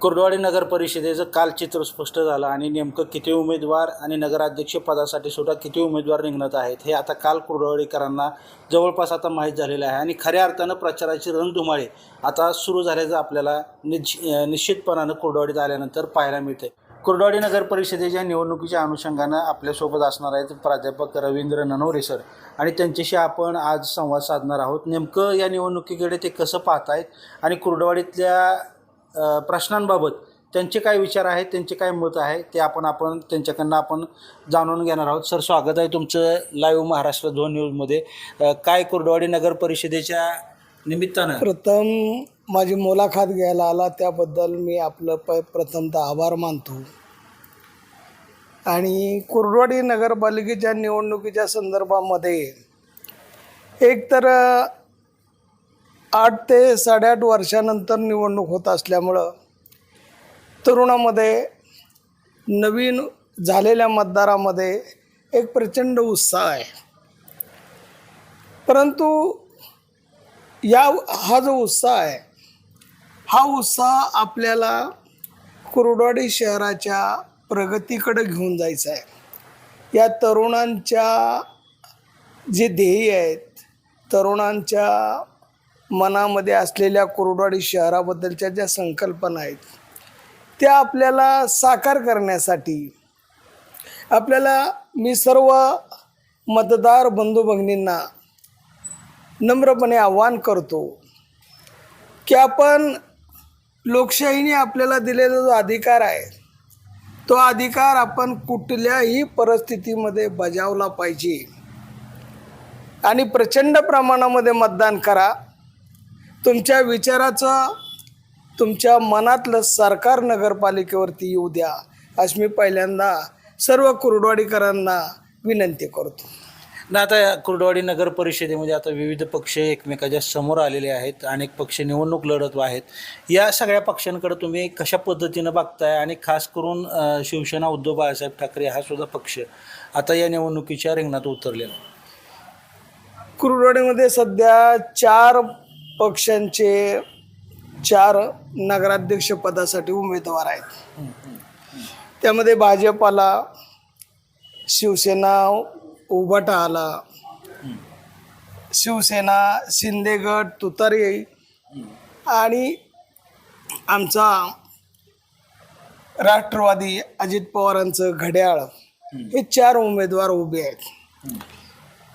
कुर्डवाडी नगर परिषदेचं काल चित्र स्पष्ट झालं आणि नेमकं किती उमेदवार आणि नगराध्यक्ष पदासाठी सुद्धा किती उमेदवार निघणत आहेत हे आता काल कुर्डवाडीकरांना जवळपास आता माहीत झालेलं आहे. आणि खऱ्या अर्थानं प्रचाराची रणधुमाळी आता सुरू झाल्याचं आपल्याला निश निश्चितपणानं कुर्डवाडीत आल्यानंतर पाहायला मिळते कुर्डवाडी नगर परिषदेच्या निवडणुकीच्या अनुषंगानं आपल्यासोबत असणार आहेत प्राध्यापक रवींद्र ननवरे सर आणि त्यांच्याशी आपण आज संवाद साधणार आहोत. नेमकं या निवडणुकीकडे ते कसं पाहत आहेत आणि कुर्डवाडीतल्या प्रश्नांबाबत त्यांचे काय विचार आहेत त्यांचे काय मत आहे ते आपण आपण त्यांच्याकडनं आपण जाणून घेणार आहोत. सर स्वागत आहे तुमचं लाईव्ह महाराष्ट्र दोन न्यूजमध्ये काय कुर्डवाडी नगर परिषदेच्या निमित्तानं? प्रथम माझी मुलाखत घ्यायला आला त्याबद्दल मी आपलं प प्रथमतः आभार मानतो. आणि कुर्डवाडी नगरपालिकेच्या निवडणुकीच्या संदर्भामध्ये एक तर आठ ते साडेआठ वर्षानंतर निवडणूक होत असल्यामुळं तरुणामध्ये नवीन झालेल्या मतदारामध्ये एक प्रचंड उत्साह आहे. परंतु या हा जो उत्साह आहे हा उत्साह आपल्याला कुरडवाडी शहराच्या प्रगतीकडे घेऊन जायचा आहे. या तरुणांच्या जे ध्येय आहेत तरुणांच्या मनामध्ये असलेल्या कोरडवाडी शहराबद्दलच्या ज्या संकल्पना आहेत त्या आपल्याला साकार करण्यासाठी आपल्याला मी सर्व मतदार बंधू भगिनींना नम्रपणे आव्हान करतो की आपण लोकशाहीने आपल्याला दिलेला जो अधिकार आहे तो अधिकार आपण कुठल्याही परिस्थितीमध्ये बजावला पाहिजे. आणि प्रचंड प्रमाणामध्ये मतदान करा. तुमच्या विचाराचं तुमच्या मनातलं सरकार नगरपालिकेवरती येऊ द्या अशी मी पहिल्यांदा सर्व कुर्डवाडीकरांना विनंती करतो. ना आता कुर्डवाडी नगर परिषदेमध्ये आता विविध पक्ष एकमेकाच्या समोर आलेले आहेत अनेक पक्ष निवडणूक लढत आहेत. या सगळ्या पक्षांकडे तुम्ही कशा पद्धतीनं बघताय? आणि खास करून शिवसेना उद्धव बाळासाहेब ठाकरे हा सुद्धा पक्ष आता या निवडणुकीच्या रिंगणात उतरलेला. कुरुडवाडीमध्ये सध्या चार पक्षांचे चार नगराध्यक्ष पदासाठी उमेदवार आहेत. त्यामध्ये भाजपाला शिवसेना उभाटा आला. शिवसेना शिंदेगड तुतारी आणि आमचा राष्ट्रवादी अजित पवारांचं घड्याळ हे चार उमेदवार उभे आहेत.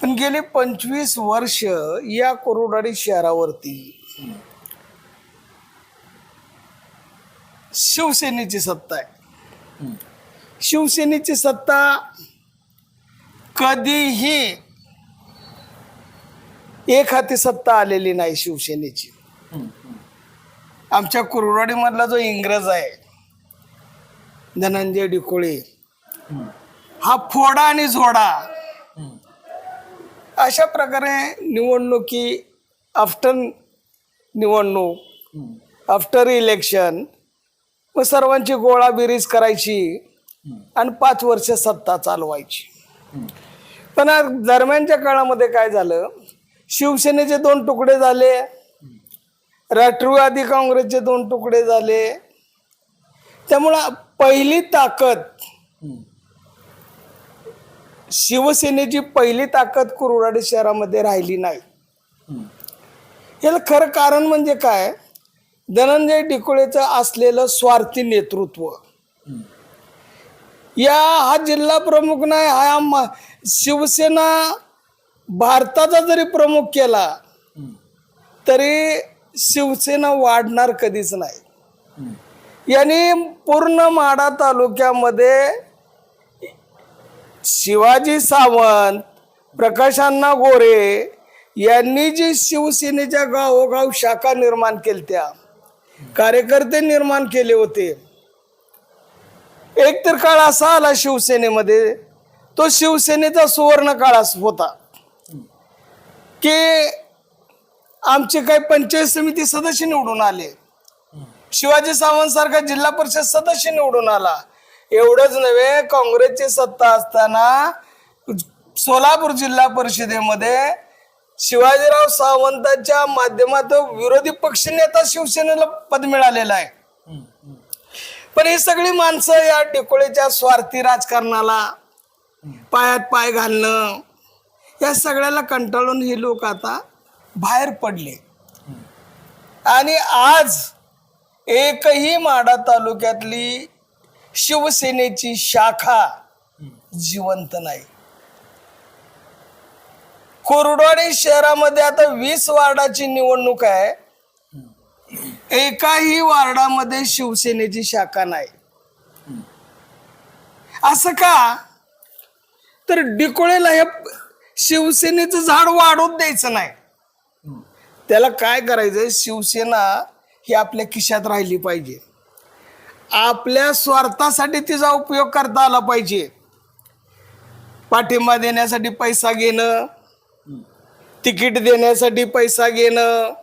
पण गेले पंचवीस वर्ष या कोरोडाडी शहरावरती शिवसेनेची सत्ता आहे. शिवसेनेची सत्ता कधीही एक हाती सत्ता आलेली नाही शिवसेनेची. आमच्या कुरुवाडीमधला जो इंग्रज आहे धनंजय डिकोळे हा फोडा आणि झोडा अशा प्रकारे निवडणुकी आफ्टर निवडणूक आफ्टर इलेक्शन मग सर्वांची गोळाबिरीज करायची आणि पाच वर्ष सत्ता चालवायची. पण आज दरम्यानच्या काळामध्ये काय झालं? शिवसेनेचे दोन तुकडे झाले राष्ट्रवादी काँग्रेसचे दोन तुकडे झाले. त्यामुळं पहिली ताकद शिवसेनेची पहिली ताकद कुरुडाडी शहरामध्ये राहिली नाही. याला खरं कारण म्हणजे काय? धनंजय डिकोळेचं असलेलं स्वार्थी नेतृत्व. या हा जिल्हा प्रमुख नाही हा शिवसेना भारताचा जरी प्रमुख केला तरी शिवसेना वाढणार कधीच नाही. यांनी पूर्ण माडा तालुक्यामध्ये शिवाजी सावंत प्रकाशांना गोरे यांनी जी शिवसेनेच्या गावोगाव शाखा निर्माण केल्या कार्यकर्ते निर्माण केले होते. एक तर काळ असा आला शिवसेनेमध्ये तो शिवसेनेचा सुवर्ण काळ होता. की आमचे काही पंचायत समिती सदस्य निवडून आले. शिवाजी सावंत सारखा जिल्हा परिषद सदस्य निवडून आला. एवढंच नव्हे काँग्रेसची सत्ता असताना सोलापूर जिल्हा परिषदेमध्ये शिवाजीराव सावंतांच्या माध्यमातून विरोधी पक्षनेता शिवसेनेला पद मिळालेलं आहे. पण ही सगळी माणसं या टिकोळीच्या स्वार्थी राजकारणाला पायात पाय घालणं या सगळ्याला कंटाळून ही लोक आता बाहेर पडले. आणि आज एकही माडा तालुक्यातली शिवसेनेची शाखा जिवंत नाही. कोरडवाडी शहरामध्ये आता वीस वार्डाची निवडणूक आहे. एकाही वार्डामध्ये शिवसेनेची शाखा नाही. असं का? तर डिकोळेला हे शिवसेनेचं झाड वाढवून द्यायचं नाही. त्याला काय करायचंय? शिवसेना ही आपल्या खिशात राहिली पाहिजे. आपल्या स्वार्थासाठी तिचा उपयोग करता आला पाहिजे. पाठिंबा देण्यासाठी पैसा घेणं तिकीट देण्यासाठी पैसा घेणं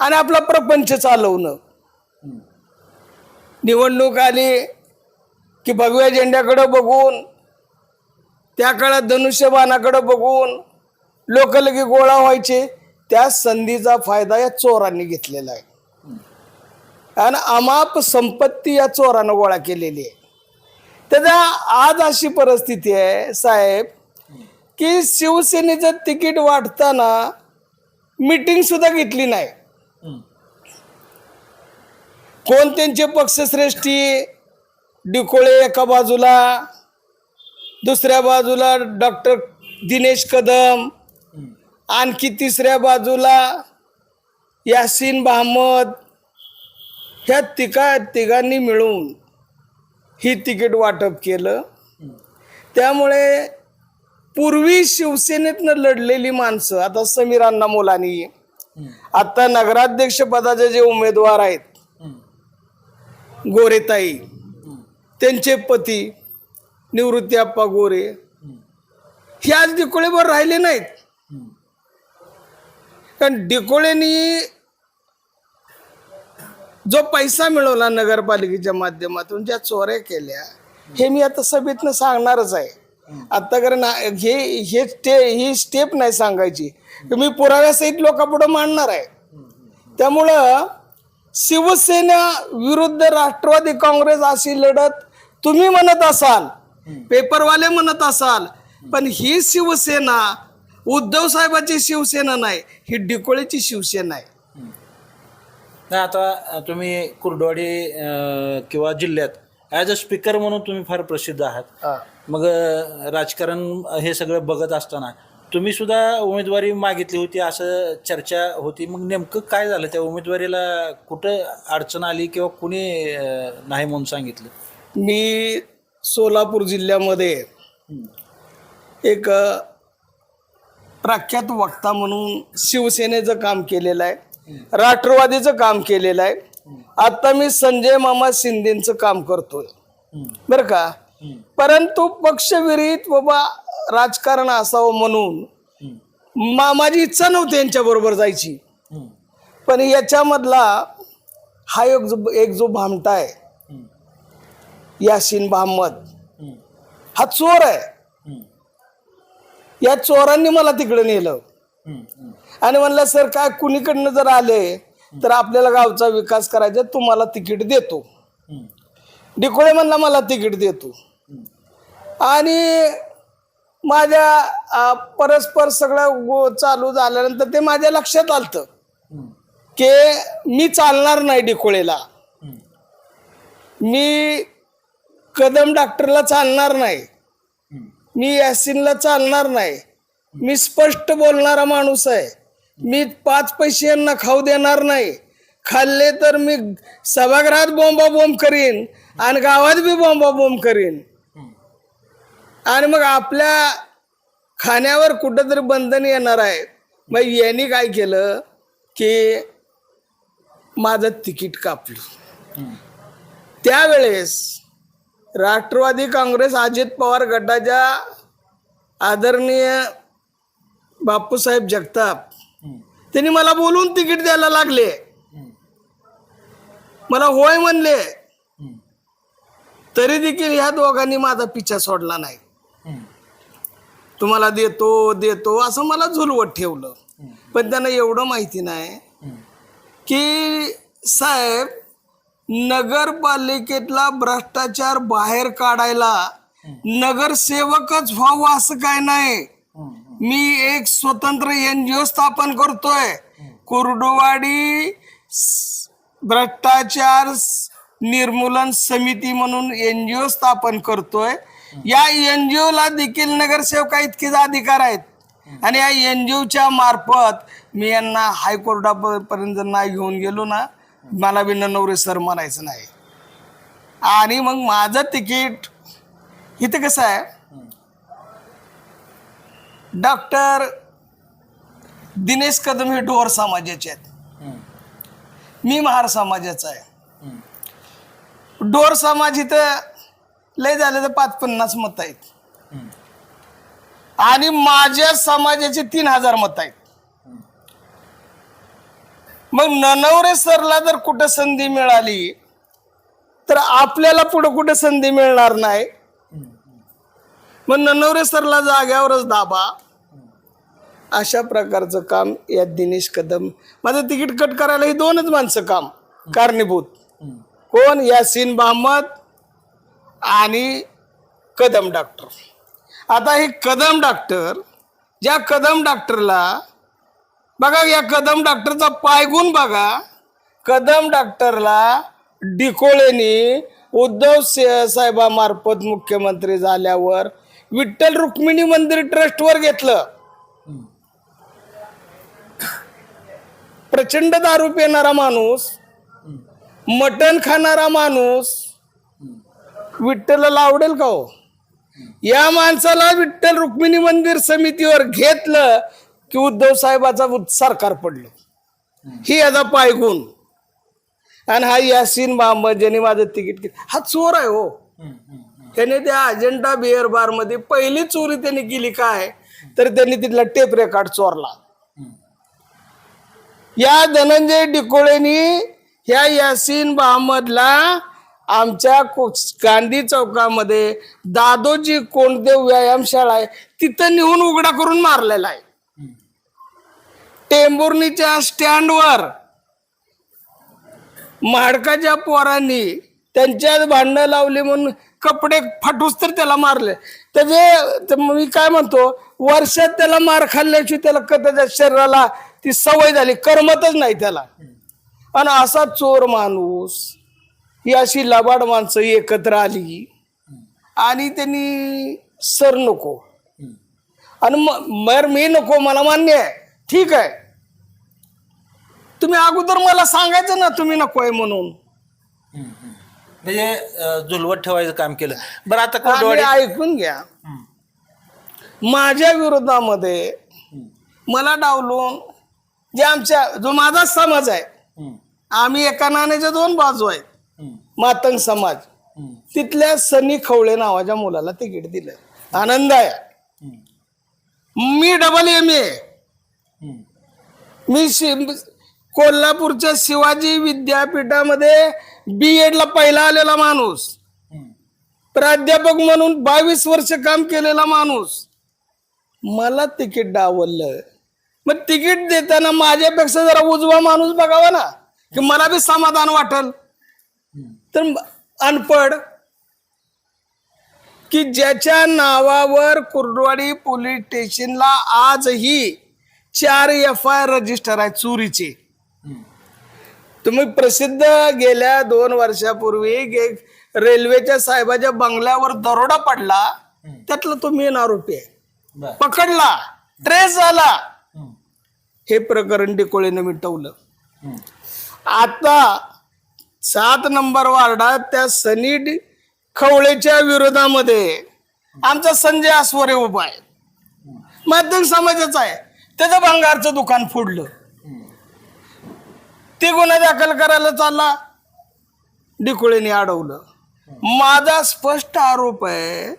आणि आपला प्रपंच चालवणं. निवडणूक आली की भगव्या झेंड्याकडं बघून त्या काळात धनुष्यबाणाकडं बघून लोक लगे गोळा व्हायचे त्या संधीचा फायदा या चोरांनी घेतलेला आहे. आणि अमाप संपत्ती या चोरानं गोळा केलेली आहे. त्याचा आज अशी परिस्थिती आहे साहेब की शिवसेनेचं तिकीट वाटताना मीटिंग सुद्धा घेतली नाही. कोण त्यांचे पक्षश्रेष्ठी डिकोळे एका बाजूला दुसऱ्या बाजूला डॉक्टर दिनेश कदम आणखी तिसऱ्या बाजूला यासीन महमद ह्या तिघा तिघांनी मिळून ही तिकीट वाटप केलं. त्यामुळे पूर्वी शिवसेनेतनं लढलेली माणसं आता समीर अण्णा मोलानी आता नगराध्यक्ष पदाचे जे उमेदवार आहेत गोरेताई त्यांचे पती निवृत्ती आप्पा गोरे हे आज डिकोळेवर राहिले नाहीत. कारण डिकोळेनी जो पैसा मिळवला नगरपालिकेच्या माध्यमातून ज्या चोऱ्या केल्या हे मी आता सभेतनं सांगणारच आहे. आता कारण हे हे स्टे ही स्टेप नाही सांगायची. मी पुराव्यासहित लोकांपुढे मांडणार आहे. त्यामुळं शिवसेना विरुद्ध राष्ट्रवादी काँग्रेस अशी लढत तुम्ही म्हणत असाल पेपरवाले म्हणत असाल पण ही शिवसेना उद्धव साहेबाची शिवसेना नाही ही डिकोळीची शिवसेना आहे. नाही आता तुम्ही कुर्डवाडी किंवा जिल्ह्यात ॲज अ स्पीकर म्हणून तुम्ही फार प्रसिद्ध आहात. मग राजकारण हे सगळं बघत असताना तुम्ही सुद्धा उमेदवारी मागितली होती असं चर्चा होती. मग नेमकं काय झालं? त्या उमेदवारीला कुठं अडचण आली किंवा कुणी नाही म्हणून सांगितलं? मी सोलापूर जिल्ह्यामध्ये एक प्रख्यात वक्ता म्हणून शिवसेनेचं काम केलेलं आहे. राष्ट्रवादीचं काम केलेलं आहे. आता मी संजय मामा शिंदेचं काम करतोय. बरं का? परंतु पक्षविरहित बाबा राजकारण असावं म्हणून मामाची इच्छा नव्हती यांच्या बरोबर जायची. पण याच्यामधला हा एक जो एक जो भामटा आहे यासीन भामद हा चोर आहे. या चोरांनी मला तिकडे नेलं. आणि म्हणलं सर काय कुणीकडनं जर आले तर आपल्याला गावचा विकास करायचा तुम्हाला तिकीट देतो. डिकोळे म्हणला मला तिकीट देतो. आणि माझ्या परस्पर सगळं गो- चालू झाल्यानंतर ते माझ्या लक्षात आलतं की मी चालणार नाही डिकोळेला. मी कदम डॉक्टरला चालणार नाही. मी यासिनला चालणार नाही. मी स्पष्ट बोलणारा माणूस आहे. मी पाच पैसे यांना खाऊ देणार नाही. खाल्ले तर मी सभागृहात बोंबा बोंब करीन आणि गावात बी बोंबा बोंब करीन. आणि मग आपल्या खाण्यावर कुठंतरी बंधन येणार आहे. मग यांनी काय केलं की माझं तिकीट कापलं. त्यावेळेस राष्ट्रवादी काँग्रेस अजित पवार गटाच्या आदरणीय बापूसाहेब जगताप त्यांनी मला बोलून तिकीट द्यायला लागले. मला होय म्हणले. तरी देखील ह्या दोघांनी माझा पिछा सोडला नाही. तुम्हाला देतो देतो असं मला झुलवत ठेवलं. पण त्यांना एवढं माहिती नाही की साहेब नगरपालिकेतला भ्रष्टाचार बाहेर काढायला नगरसेवकच व्हावं असं काय नाही? मी एक स्वतंत्र एनजीओ स्थापन करतोय. कुर्डुवाडी भ्रष्टाचार निर्मूलन समिती म्हणून एनजीओ स्थापन करतोय. या एनजीओ ला देखील नगरसेवका इतकेच अधिकार आहेत. आणि या एनजीओच्या मार्फत मी यांना हायकोर्टापर्यंत जर नाही घेऊन गेलो ना मला बी नवरे सर म्हणायचं नाही. आणि मग माझं तिकीट इथं कसं आहे? डॉक्टर दिनेश कदम हे डोर समाजाचे आहेत. मी महार समाजाचा आहे. डोर समाज इथं लय झाले तर पाच पन्नास मत आहेत. आणि माझ्या समाजाचे तीन हजार मत आहेत. मग ननवरे सरला जर कुठं संधी मिळाली तर आपल्याला पुढं कुठं संधी मिळणार नाही? मग ननवरेसरला जाग्यावरच दाबा. अशा प्रकारचं काम या दिनेश कदम माझं तिकीट कट करायला ही दोनच माणसं काम. कारणीभूत. कोण? यासीन महम्मद आणि कदम डॉक्टर आता हे कदम डॉक्टर ज्या कदम डॉक्टरला बघा या कदम डॉक्टरचा पायगुण बघा. कदम डॉक्टरला डिकोळेनी उद्धव साहेबामार्फत मुख्यमंत्री झाल्यावर विठ्ठल रुक्मिणी मंदिर ट्रस्टवर घेतलं. प्रचंड दारू पिणारा माणूस मटण खाणारा माणूस विठ्ठलला आवडेल का हो? या माणसाला विठ्ठल रुक्मिणी मंदिर समितीवर घेतलं की उद्धव साहेबाचा सरकार पडलं. ही याचा पायगुण आणि हा यासीन बांब ज्याने माझं तिकीट हा चोर आहे हो. त्याने त्या अजेंडा बिअर बारमध्ये पहिली चोरी त्यांनी केली काय? तर त्यांनी तिथला टेप रेकॉर्ड चोरला. या धनंजय डिकोळेनी ह्या यासीन महम्मदला आमच्या गांधी चौकामध्ये दादोजी कोणदेव व्यायामशाळा आहे तिथं नेऊन उघडा करून मारलेला आहे. टेंबुर्णीच्या स्टँडवर महाडकाच्या पोरांनी त्यांच्यात भांडणं लावली म्हणून कपडे फाटूस तर त्याला मारले. त्याचे मी काय म्हणतो वर्षात त्याला मार खाल्ल्याशिवाय त्याला कदाचित त्याच्या शरीराला ती सवय झाली करमतच नाही त्याला. आणि असा चोर माणूस ही अशी लबाड माणसं एकत्र आली. आणि त्यांनी सर नको. आणि मर मी नको मला मान्य आहे. ठीक आहे. तुम्ही अगोदर मला सांगायचं ना तुम्ही नको आहे म्हणून. म्हणजे अं, झुलवत ठेवायचं काम केलं. बरं आता आणि ऐकून घ्या. माझ्या विरोधामध्ये मला डावलून जे आमच्या जो माझा समाज आहे आम्ही एका नाण्याच्या दोन बाजू आहेत. मातंग समाज. तिथल्या सनी खवळे नावाच्या मुलाला तिकीट दिलं आनंद आहे. मी डबल एम ए मी शि- कोल्हापूरच्या शिवाजी विद्यापीठामध्ये बी एडला पहिला आलेला माणूस. प्राध्यापक म्हणून बावीस वर्ष काम केलेला माणूस. मला तिकीट डावललं. मग तिकीट देताना माझ्यापेक्षा जरा उजवा माणूस बघावा ना की मला बी समाधान वाटल. तर अनपड की ज्याच्या नावावर कुर्डवाडी पोलीस स्टेशनला आजही चार एफ आय रजिस्टर आहे चोरीचे. तुम्ही प्रसिद्ध गेल्या दोन वर्षापूर्वी रेल्वेच्या साहेबाच्या बंगल्यावर दरोडा पडला त्यातला तो मेन आरोपी आहे. पकडला ट्रेस झाला. हे प्रकरण डिकोळेनं मिटवलं. आता सात नंबर वार्डात त्या सनी खवळेच्या विरोधामध्ये आमचा संजय आसवरे उभा आहे. माध्यम समाजाचा आहे. त्याचं भंगारचं दुकान फोडलं. ते गुन्हा दाखल करायला चालला. डिकुळेने अडवलं. माझा स्पष्ट आरोप आहे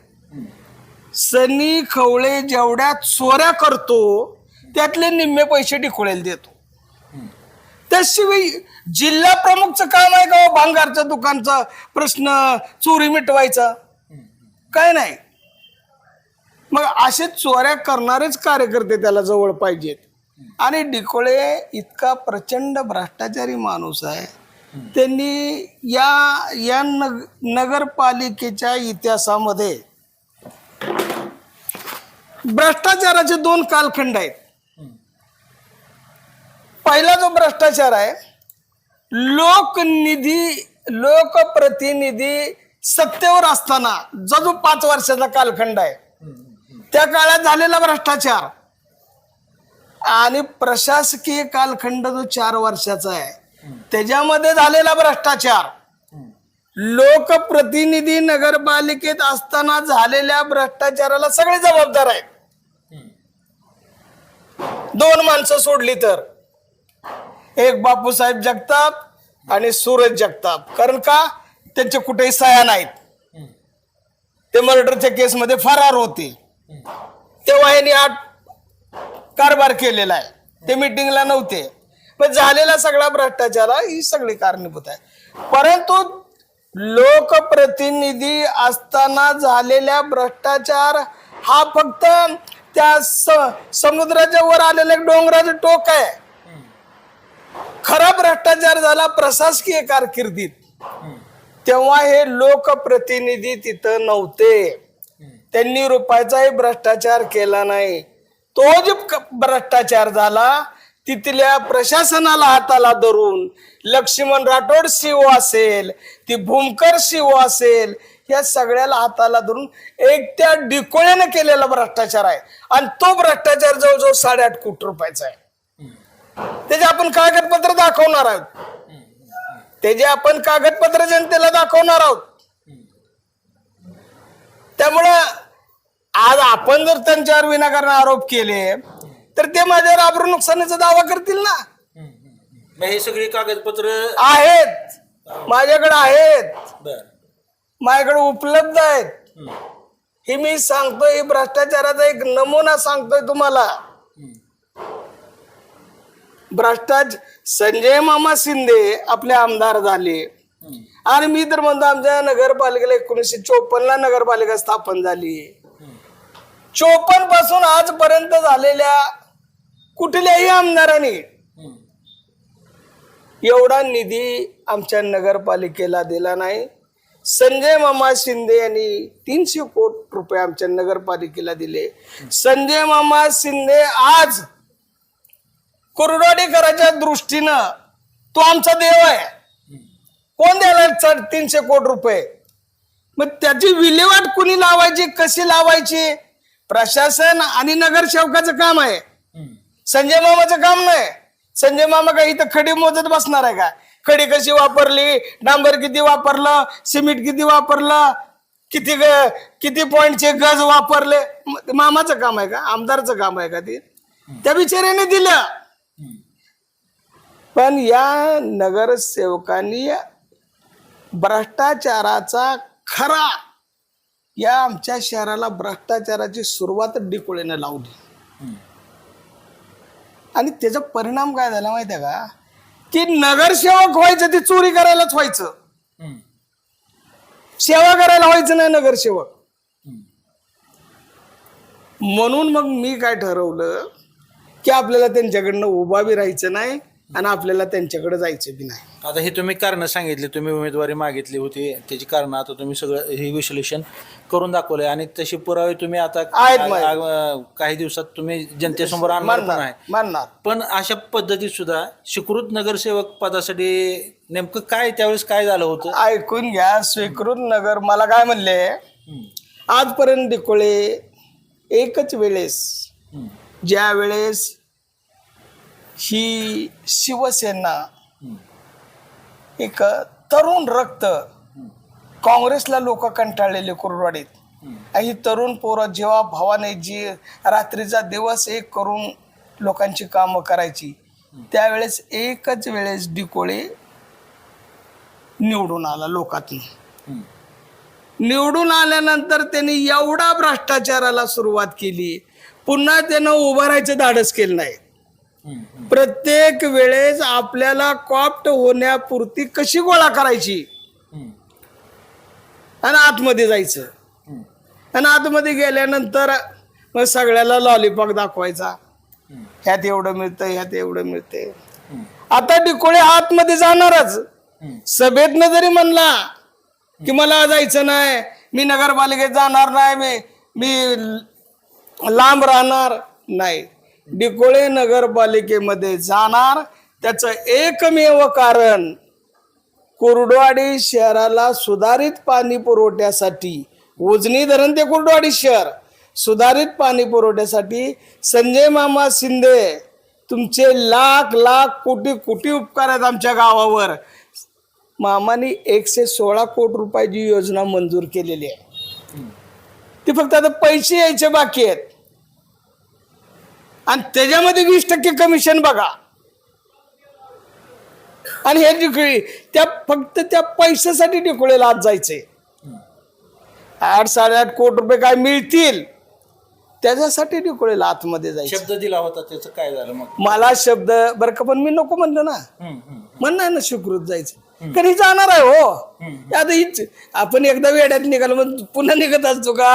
सनी खवळे जेवढ्या चोऱ्या करतो त्यातले निम्मे पैसे डिकोळेला देतो. त्याशिवाय जिल्हा प्रमुखचं काम आहे का हो भांगारच्या दुकानचा? प्रश्न चोरी मिटवायचा. काय नाही. मग असे चोऱ्या करणारेच कार्यकर्ते त्याला जवळ पाहिजेत. आणि डिकोळे इतका प्रचंड भ्रष्टाचारी माणूस आहे. त्यांनी या या नग नगरपालिकेच्या इतिहासामध्ये भ्रष्टाचाराचे दोन कालखंड आहेत. पहिला जो भ्रष्टाचार आहे लोकनिधी लोकप्रतिनिधी सत्तेवर असताना जो जो पाच वर्षाचा कालखंड आहे त्या काळात झालेला भ्रष्टाचार. आणि प्रशासकीय कालखंड जो चार वर्षाचा आहे त्याच्यामध्ये झालेला भ्रष्टाचार. लोकप्रतिनिधी नगरपालिकेत असताना झालेल्या भ्रष्टाचाराला सगळे जबाबदार आहेत. दोन माणसं सोडली तर. एक बापूसाहेब जगताप आणि सूरज जगताप. कारण का? त्यांचे कुठेही सह्या नाहीत. ते मर्डरच्या केसमध्ये फरार होते. तेव्हा यांनी आठ कारभार केलेला आहे. ते मिटिंगला नव्हते. पण झालेला सगळा भ्रष्टाचार ही सगळी कारणीभूत आहे. परंतु लोकप्रतिनिधी असताना झालेल्या भ्रष्टाचार हा फक्त त्या स- समुद्राच्या वर आलेल्या एक डोंगराचं टोक आहे. खरा भ्रष्टाचार झाला प्रशासकीय कारकिर्दीत. तेव्हा हे लोकप्रतिनिधी तिथं नव्हते. त्यांनी रुपयाचाही भ्रष्टाचार केला नाही. तो जो भ्रष्टाचार झाला तिथल्या प्रशासनाला हाताला धरून लक्ष्मण राठोड शिव असेल ती भूमकर शिव असेल या सगळ्याला हाताला धरून एक त्या डिकोळ्याने केलेला भ्रष्टाचार आहे. आणि तो भ्रष्टाचार जवळजवळ साडेआठ कोटी रुपयाचा आहे. त्याचे आपण कागदपत्र दाखवणार आहोत. त्याचे आपण कागदपत्र जनतेला दाखवणार आहोत. त्यामुळं आज आपण जर त्यांच्यावर विनाकारण आरोप केले तर ते माझ्यावर आबरू नुकसानीचा दावा करतील ना. मग हे सगळी कागदपत्र आहेत. माझ्याकडे आहेत. बर. माझ्याकडे उपलब्ध आहेत. हे मी सांगतोय हे भ्रष्टाचाराचा एक नमुना सांगतोय तुम्हाला. भ्रष्टाचार संजय मामा शिंदे आपले आमदार झाले. आणि मी तर म्हणतो आमच्या नगरपालिकेला एकोणीसशे चोपन्न ला नगरपालिका स्थापन झाली. चोपन्नपासून आजपर्यंत झालेल्या कुठल्याही आमदारांनी एवढा निधी आमच्या नगरपालिकेला दिला नाही. संजय मामा शिंदे यांनी तीनशे कोट रुपये आमच्या नगरपालिकेला दिले. संजय मामा शिंदे आज कुरडवाडीकराच्या दृष्टीनं तो आमचा देव आहे. कोण द्यायला तीनशे कोट रुपये? मग त्याची विल्हेवाट कुणी लावायची कशी लावायची? प्रशासन आणि नगरसेवकाचं काम आहे. संजय मामाचं काम नाही. संजय मामा काय इथं खडी मोजत बसणार आहे का? खडी कशी वापरली? डांबर किती वापरलं? सिमेंट किती वापरलं? किती ग- किती पॉइंटचे गज वापरले? मामाचं काम आहे का? आमदारचं काम आहे का ते? त्या बिचाऱ्याने दिलं. पण या नगरसेवकांनी भ्रष्टाचाराचा खरा या आमच्या शहराला भ्रष्टाचाराची सुरुवात डिकोळीने लावली. आणि त्याचा परिणाम काय झाला माहितीये का? की नगरसेवक व्हायचं ते चोरी करायलाच व्हायचं. सेवा करायला व्हायचं नाही नगरसेवक. म्हणून मग मी काय ठरवलं की आपल्याला त्यांच्याकडनं उभा बी राहायचं नाही आणि आपल्याला त्यांच्याकडे जायचं बी नाही. आता हे तुम्ही कारण सांगितले तुम्ही उमेदवारी मागितली होती त्याची कारण आता तुम्ही सगळं हे विश्लेषण करून दाखवलंय आणि तशी पुरावे तुम्ही आता आहेत आ- माझे. आ- काही दिवसात तुम्ही जनतेसमोर आणणार पण मानणार आहे. मानणार. पण अशा पद्धतीत सुद्धा सुकृत नगरसेवक पदासाठी नेमकं काय त्यावेळेस काय झालं होतं? ऐकून घ्या स्वीकृत नगर मला काय म्हणले आजपर्यंत डिकोळे एकच वेळेस ज्या वेळेस ही शिवसेना एक तरुण रक्त काँग्रेसला लोक कंटाळलेले कुरवाडीत. आणि ही तरुण पोरं जेव्हा भावाने जी रात्रीचा दिवस एक करून लोकांची कामं करायची त्यावेळेस एकच वेळेस डिकोळे निवडून आला लोकातून. निवडून आल्यानंतर त्यांनी एवढा भ्रष्टाचाराला सुरुवात केली पुन्हा त्यानं उभं राहायचं धाडस केलं नाही. प्रत्येक वेळेस आपल्याला कॉप्ट होण्यापुरती कशी गोळा करायची? आणि आतमध्ये जायचं. आणि आतमध्ये गेल्यानंतर मग सगळ्याला लॉलीपॉप दाखवायचा. ह्यात एवढं मिळतं ह्यात एवढं मिळतंय. आता डिकोळे आतमध्ये जाणारच. सभेतनं जरी म्हणला की मला जायचं नाही मी नगरपालिकेत जाणार नाही मी मी लांब राहणार नाही. डिकोळे नगरपालिकेमध्ये जाणार. त्याचं एकमेव कारण कुर्डवाडी शहराला सुधारित पाणी पुरवठ्यासाठी उजनी धरण ते कुर्डवाडी शहर सुधारित पाणी पुरवठ्यासाठी संजय मामा शिंदे तुमचे लाख लाख कोटी कोटी उपकार आहेत आमच्या गावावर. मामानी एकशे सोळा कोटी रुपयाची योजना मंजूर केलेली आहे. ती फक्त आता पैसे यायचे बाकी आहेत. आणि त्याच्यामध्ये वीस टक्के कमिशन बघा. आणि हे डिकोळी त्या फक्त त्या पैशासाठी डिकोळीला आज जायचंय. आठ साडेआठ कोटी रुपये काय मिळतील त्याच्यासाठी डिकोळीला आतमध्ये जायचं शब्द दिला होता त्याचं काय झालं मग? मला शब्द बरं का पण मी नको म्हणलं ना. म्हणणार ना सुकृत जायचं. कधी जाणार आहे हो? आता हीच आपण एकदा वेड्यात निघालो मग पुन्हा निघत असतो का?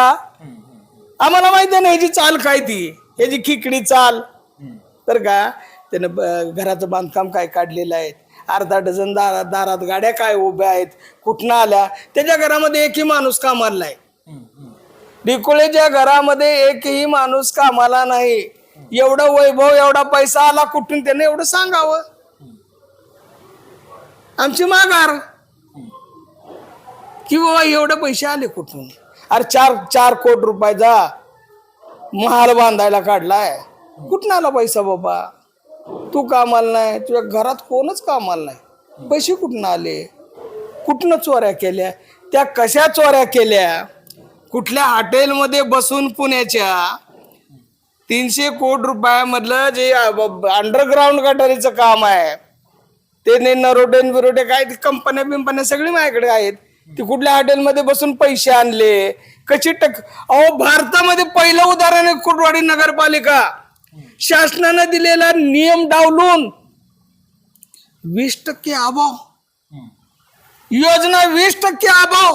आम्हाला माहिती आहे ना ह्याची चाल काय ती? ह्याची खिकडी चाल तर का त्यानं घराचं बांधकाम काय काढलेलं आहे? अर्धा डझन दारात दारात गाड्या काय उभ्या आहेत? कुठनं आल्या? त्याच्या घरामध्ये एकही माणूस कामाला नाही. डिकोळेच्या घरामध्ये एकही माणूस कामाला नाही. एवढं वैभव एवढा पैसा आला कुठून त्याने एवढं सांगावं? आमची माघार. की बाबा एवढे पैसे आले कुठून? अरे चार चार कोटी रुपयाचा महाल बांधायला काढलाय. कुठं आला पैसा बाबा? तू कामाला नाही तुझ्या घरात कोणच कामाला नाही. पैसे कुठनं आले? कुठनं चोऱ्या केल्या? त्या कशा चोऱ्या केल्या? कुठल्या हॉटेलमध्ये बसून पुण्याच्या? तीनशे कोटी रुपयामधलं जे अंडरग्राऊंड गटारीचं काम आहे ते ने नरोडे बिरोडे काय ते कंपन्या बिंपन्या सगळी माझ्याकडे आहेत. ती कुठल्या हॉटेलमध्ये बसून पैसे आणले? कशी टक अहो भारतामध्ये पहिलं उदाहरण आहे कुटवाडी नगरपालिका. शासनानं दिलेला नियम डावलून वीस टक्के अभाव. योजना वीस टक्के अभाव.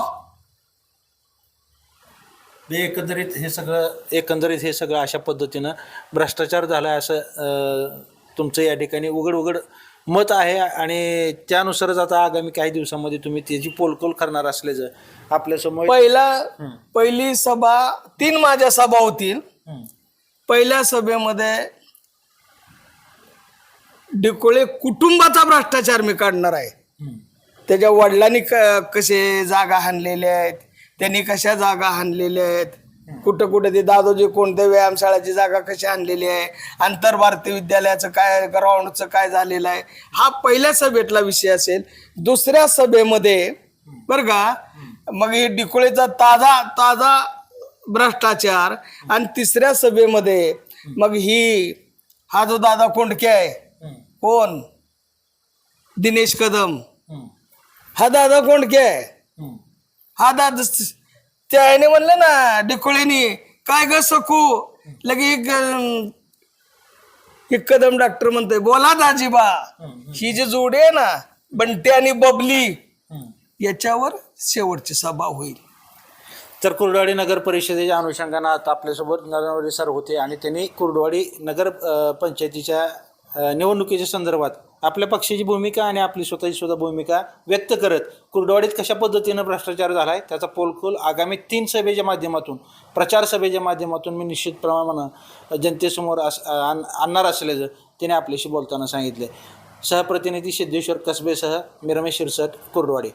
हे एकंदरीत हे सगळं एकंदरीत हे सगळं अशा पद्धतीनं भ्रष्टाचार झाला असं अं, तुमचं या ठिकाणी उघड उघड मत आहे आणि त्यानुसारच आता आगामी काही दिवसामध्ये तुम्ही त्याची पोलकोल करणार असल्याचं आपल्यासमोर पहिला पहिली सभा तीन माझ्या सभा होतील. पहिल्या सभेमध्ये डिकोळे कुटुंबाचा भ्रष्टाचार मी काढणार आहे. त्याच्या वडिलांनी कसे जागा हाणलेल्या आहेत? त्यांनी कशा जागा हाणलेल्या आहेत? कुठं कुठं ते दादोजी कोणत्या व्यायामशाळाची जागा कशी आणलेली आहे? आंतरभारतीय विद्यालयाचं काय ग्राउंडचं काय झालेलं आहे? हा पहिल्या सभेतला विषय असेल. दुसऱ्या सभेमध्ये बरं का मग हे डिकोळेचा ताजा ताजा भ्रष्टाचार आणि तिसऱ्या सभेमध्ये मग ही हा जो दादा कोंडके आहे. कोण? दिनेश कदम. हा. दादा कोंडके आहे. हा. दादा त्या आईने म्हणलं ना डिकोळीनी काय ग सकू? लगे एक अं, एक कदम डॉक्टर म्हणतोय बोला दाजीबा ही जी जोडी आहे ना बंटी आणि बबली याच्यावर शेवटची सभा होईल. तर कुर्डवाडी नगर परिषदेच्या अनुषंगानं आता आपल्यासोबत नरनवरे सर होते आणि त्यांनी कुर्डवाडी नगर अ, पंचायतीच्या अ, निवडणुकीच्या संदर्भात आपल्या पक्षाची भूमिका आणि आपली स्वतःची सुद्धा भूमिका व्यक्त करत कुर्डवाडीत कशा पद्धतीनं भ्रष्टाचार झाला आहे त्याचा पोलकोल आगामी तीन सभेच्या माध्यमातून प्रचार सभेच्या माध्यमातून मी निश्चित प्रमाणानं जनतेसमोर अस आण- आणणार असल्याचं तिने आपल्याशी बोलताना सांगितलं सहप्रतिनिधी सिद्धेश्वर कसबेसह मी रमेश शिरसट कुर्डवाडी.